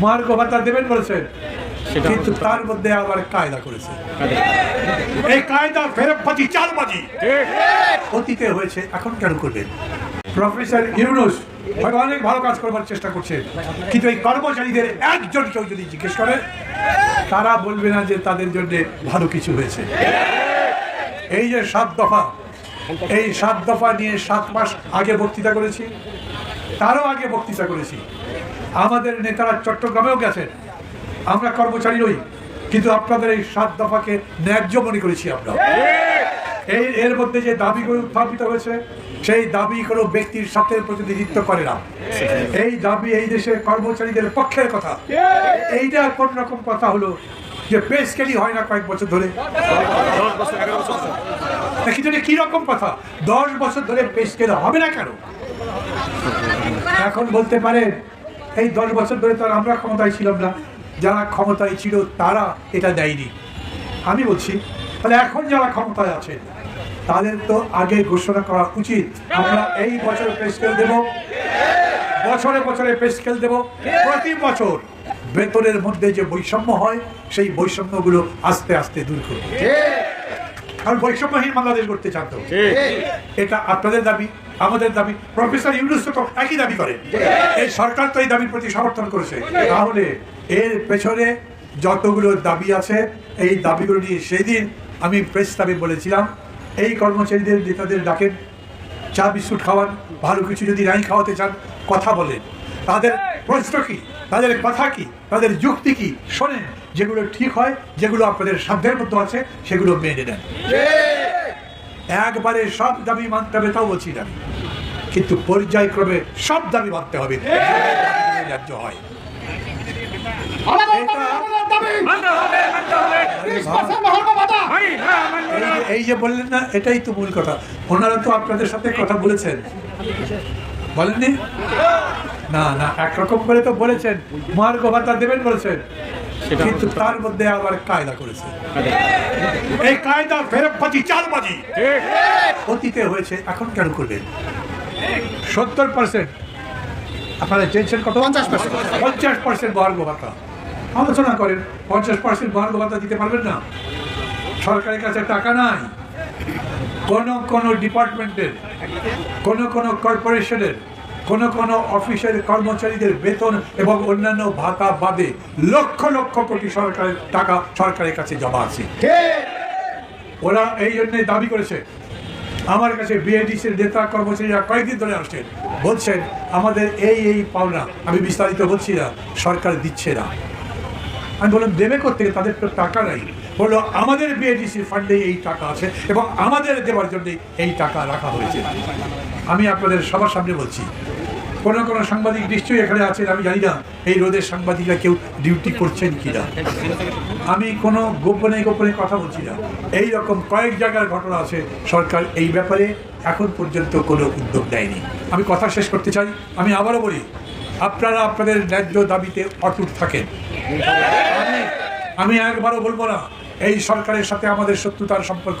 মহার্ঘ ভাতা দেবেন বলেছেন। কিন্তু তার মধ্যে আবার কায়দা করেছে। এই কায়দা ফেরতবাজি চালবাজি অতীতে হয়েছে এখন কেন করবেন প্রফেসর ইউনুস হয়তো অনেক ভালো কাজ করবার চেষ্টা করছেন কিন্তু এই কর্মচারীদের একজন কেউ যদি জিজ্ঞেস করে তারা বলবে না যে তাদের জন্য ভালো কিছু হয়েছে। এই যে সাত দফা এই সাত দফা নিয়ে সাত মাস আগে বক্তৃতা করেছি, তারও আগে বক্তৃতা করেছি। আমাদের নেতারা চট্টগ্রামেও গেছেন, আমরা কর্মচারী নই, কিন্তু আপনাদের এই সাত দফাকে ন্যায্য মনে করেছি আমরা। এই, এর মধ্যে যে দাবিগুলো উত্থাপিত হয়েছে, সেই দাবি কোনো ব্যক্তির সাথে প্রতিনিধিত্ব করে না। এই দাবি এই দেশের কর্মচারীদের পক্ষের কথা। এইটা কোন রকম কথা হলো যে পে স্কেলই হয় না কয়েক বছর ধরে। এটা কি রকম কথা, দশ বছর ধরে পে স্কেল হবে না কেন? এখন বলতে পারেন এই দশ বছর ধরে তো আমরা ক্ষমতায় ছিলাম না। যারা ক্ষমতায় ছিল তারা এটা দেয়নি। আমি বলছি, তাহলে এখন যারা ক্ষমতায় আছে, তাদের তো আগে ঘোষণা করা উচিত, আমরা এই বছর পে স্কেল দেব, বছরে বছরে পে স্কেল দেব, প্রতি বছর। বেতনের মধ্যে যে বৈষম্য হয়, সেই বৈষম্যগুলো আস্তে আস্তে দূর করব কারণ বৈষম্যহীন বাংলাদেশ করতে চান তো। এটা আপনাদের দাবি, আমাদের দাবি। প্রফেসর ইউনুস তো একই দাবি করেন। এই সরকার তো এই দাবির প্রতি সমর্থন করেছে। তাহলে এর পেছনে যতগুলো দাবি আছে, এই দাবিগুলো নিয়ে সেই দিন আমি প্রেস ক্লাবে বলেছিলাম, এই কর্মচারীদের, নেতাদের ডাকেন, চা, বিস্কুট খাওয়ান, ভালো কিছু যদি নাই খাওয়াতে চান, কথা বলেন। তাদের প্রশ্ন কি? তাদের কথা কি? তাদের যুক্তি কি? শোনেন যেগুলো ঠিক হয় যেগুলো আপনাদের সাধ্যের মধ্যে আছে সেগুলো মেনে নেন। একবারে সব দাবি মানতে হবে তাও বলছি না কিন্তু পর্যায়ক্রমে সব দাবি মানতে হবে ন্যায্য হয়। এই যে- এই যে বললেন না এটাই তো মূল কথা। ওনারা তো আপনাদের সাথে কথা বলেছেন। বলেননি? না না একরকম করে তো বলেছেন। মহার্ঘ ভাতা দেবেন বলেছেন। কিন্তু তার মধ্যে আবার কায়দা করেছে। এই কায়দা ফেরতবাজি চালবাজি। অতীতে হয়েছে এখন কেন করবেন? সত্তর পার্সেন্ট আপনারা চেয়েছেন কত? পঞ্চাশ পার্সেন্ট পঞ্চাশ পার্সেন্ট মহার্ঘ ভাতা। আলোচনা করেন পঞ্চাশ পার্সেন্ট মহার্ঘ ভাতা দিতে পারবেন না? সরকারের কাছে টাকা নাই। কোন কোন ডিপার্টমেন্টের কোন কোন কর্পোরেশনের কোন কোন অফিসের কর্মচারীদের বেতন এবং অন্যান্য ভাতা বাদে লক্ষ লক্ষ কোটি সরকারের টাকা সরকারের কাছে জমা আছে। ওরা এই জন্য দাবি করেছে। আমার কাছে বিএডিসির নেতা কর্মচারীরা কয়েকদিন ধরে আসছেন। বলছেন আমাদের এই এই পাওনা আমি বিস্তারিত বলছি না সরকার দিচ্ছে না। আমি বললাম দেবে করতে তাদের তো টাকা নাই। বলল আমাদের বিএডিসি ফান্ডে এই টাকা আছে এবং আমাদের দেওয়ার জন্য এই টাকা রাখা হয়েছে। আমি আপনাদের সবার সামনে বলছি কোনো কোনো সাংবাদিক নিশ্চয়ই এখানে আছেন, আমি জানি না এই রোদের সাংবাদিকরা কেউ ডিউটি করছেন কিনা। আমি কোনো গোপনে গোপনে কথা বলছি না। এই রকম কয়েক জায়গার ঘটনা আছে, সরকার এই ব্যাপারে এখন পর্যন্ত কোনো উদ্যোগ নেয়নি। আমি কথা শেষ করতে চাই, আমি আবারও বলি, আপনারা আপনাদের ন্যায্য দাবিতে অটুট থাকেন। আমি একবারও বলব না, এই সরকারের সাথে আমাদের শত্রুতার সম্পর্ক।